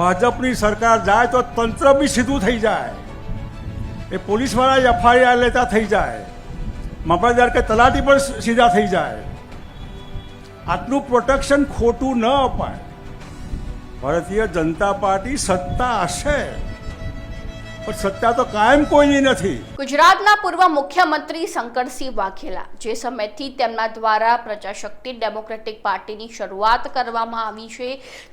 ભાજપની સરકાર જાય તો તંત્ર બી સીધું થઈ જાય. એ પોલીસવાળા એફઆઈઆર લેતા થઈ જાય. મામલતદાર કે તલાટી પણ સીધા થઈ જાય. આટલું પ્રોટેક્શન ખોટું ન અપાય. ભારતીય જનતા પાર્ટી સત્તા હશે. પણ સત્તા તો કાયમ કોઈની નથી. ગુજરાતના પૂર્વ મુખ્યમંત્રી શંકરસિંહ વાઘેલા, જે સમયથી તેમના દ્વારા પ્રજાશક્તિ ડેમોક્રેટિક પાર્ટીની શરૂઆત કરવામાં આવી છે,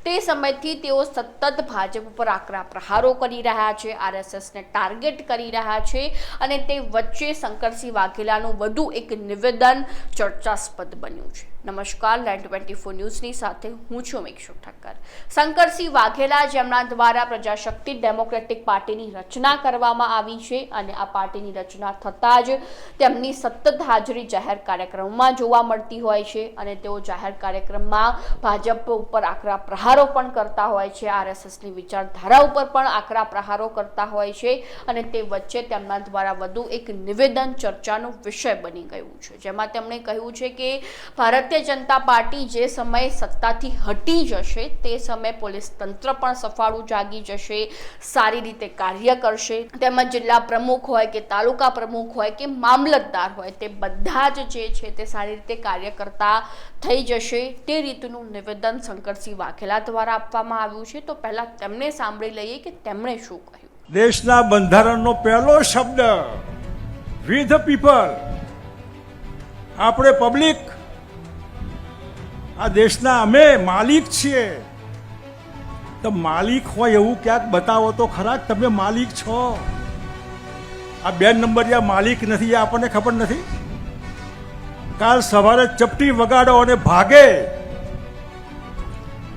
તે સમયથી તેઓ સતત ભાજપ ઉપર આકરા પ્રહારો કરી રહ્યા છે, આરએસએસને ટાર્ગેટ કરી રહ્યા છે અને તે વચ્ચે શંકરસિંહ વાઘેલાનું વધુ એક નિવેદન ચર્ચાસ્પદ બન્યું છે. નમસ્કાર લેન્ડ ટ્વેન્ટી ફોર ન્યૂઝની સાથે હું છું મેક્ષુ ઠક્કર. શંકરસિંહ વાઘેલા જેમના દ્વારા પ્રજાશક્તિ ડેમોક્રેટિક પાર્ટીની રચના કરવામાં આવી છે અને આ પાર્ટીની રચના થતાં જ તેમની સતત હાજરી જાહેર કાર્યક્રમમાં જોવા મળતી હોય છે અને તેઓ જાહેર કાર્યક્રમમાં ભાજપ ઉપર આકરા પ્રહારો પણ કરતા હોય છે, આરએસએસની વિચારધારા ઉપર પણ આકરા પ્રહારો કરતા હોય છે અને તે વચ્ચે તેમના દ્વારા વધુ એક નિવેદન ચર્ચાનો વિષય બની ગયું છે. જેમાં તેમણે કહ્યું છે કે ભારતીય જનતા પાર્ટી જે સમયે સત્તાથી હટી જશે, તે સમયે પોલીસ તંત્ર પણ સફાળું જાગી જશે, સારી રીતે કાર્ય કરશે. તેમજ જિલ્લા પ્રમુખ હોય કે તાલુકા પ્રમુખ હોય કે મામલતદાર હોય, તે બધા જ જે છે તે સારી રીતે કાર્ય કરતા થઈ જશે. તે રીતનું નિવેદન શંકરસિંહ વાઘેલા દ્વારા આપવામાં આવ્યું છે. તો પહેલા તેમને સાંભળી લઈએ કે તેમણે શું કહ્યું. દેશના બંધારણનો પહેલો શબ્દ વી ધ પીપલ આપણે પબ્લિક આ દેશના અમે માલિક છીએ. તો માલિક હોય એવું ક્યાંક બતાવો તો ખરા તમે માલિક છો. આ બે નંબરિયા માલિક નથી એ આપણને ખબર નથી? કાલ સવારે ચપટી વગાડો અને ભાગે.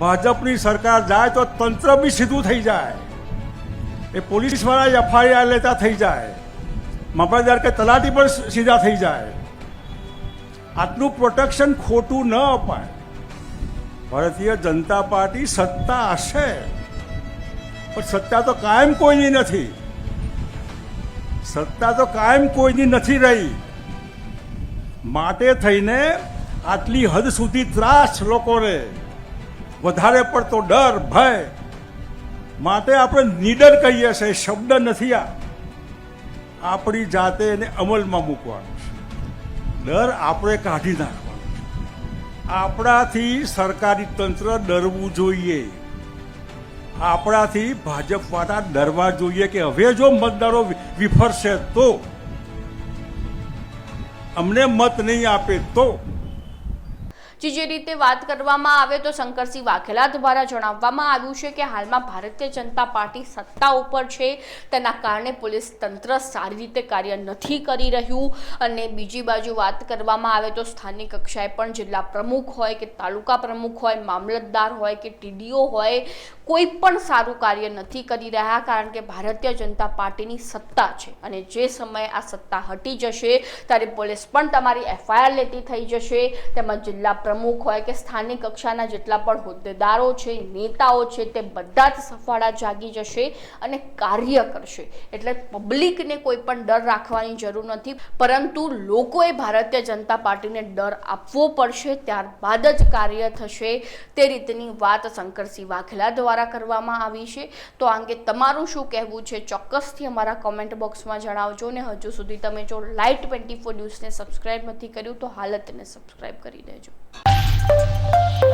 ભાજપની સરકાર જાય તો તંત્ર બી સીધું થઈ જાય. એ પોલીસવાળા એફઆઈઆર લેતા થઈ જાય. મામલતદાર કે તલાટી પણ સીધા થઈ જાય. આટલું પ્રોટેક્શન ખોટું ન અપાય. ભારતીય જનતા પાર્ટી સત્તા હશે. પણ સત્તા તો કાયમ કોઈની નથી. સત્તા તો કાયમ કોઈની નથી રહી. માટે થઈને આટલી હદ સુધી ત્રાસ લોકોને વધારે પડતો ડર, ભય, માટે આપણે નીડર કહીએ છીએ, શબ્દ નથી આ. આપણી જાતે એને અમલમાં મૂકવાનો છે. ડર આપણે કાઢી નાખવાનો આપણાથી સરકારી તંત્ર ડરવું જોઈએ. આપણાથી ભાજપવાળા ડરવા જોઈએ કે હવે જો મતદારો વિફરશે તો? અમને મત નહીં આપે તો? જે જે રીતે વાત કરવામાં આવે તો શંકરસિંહ વાઘેલા દ્વારા જણાવવામાં આવ્યું છે કે હાલમાં ભારતીય જનતા પાર્ટી સત્તા ઉપર છે. તેના કારણે પોલીસ તંત્ર સારી રીતે કાર્ય નથી કરી રહ્યું અને બીજી બાજુ વાત કરવામાં આવે તો સ્થાનિક કક્ષાએ પણ જિલ્લા પ્રમુખ હોય કે તાલુકા પ્રમુખ હોય, મામલતદાર હોય કે ટીડીઓ હોય કોઈ પણ સારું કાર્ય નથી કરી રહ્યા કારણ કે ભારતીય જનતા પાર્ટીની સત્તા છે. અને જે સમયે આ સત્તા હટી જશે, ત્યારે પોલીસ પણ તમારી એફઆઈઆર લેતી થઈ જશે. તેમજ જિલ્લા પ્રમુખ હોય કે સ્થાનિક કક્ષાના જેટલા પણ હોદ્દેદારો છે, નેતાઓ છે, તે બધા જ સફાળા જાગી જશે અને કાર્ય કરશે. એટલે પબ્લિકને કોઈ પણ ડર રાખવાની જરૂર નથી. પરંતુ લોકોએ ભારતીય જનતા પાર્ટીને ડર આપવો પડશે. ત્યારબાદ જ કાર્ય થશે. તે રીતની વાત શંકરસિંહ વાઘેલા દ્વારા કરવામાં આવી છે. તો આ અંગે તમારું શું કહેવું છે? ચોક્કસથી અમારા કોમેન્ટ બોક્સમાં જણાવજો ને હજુ સુધી તમે જો લાઈટ ટ્વેન્ટી ફોર ન્યૂઝને સબસ્ક્રાઈબ નથી કર્યું તો હાલ તેને સબસ્ક્રાઈબ કરી દેજો.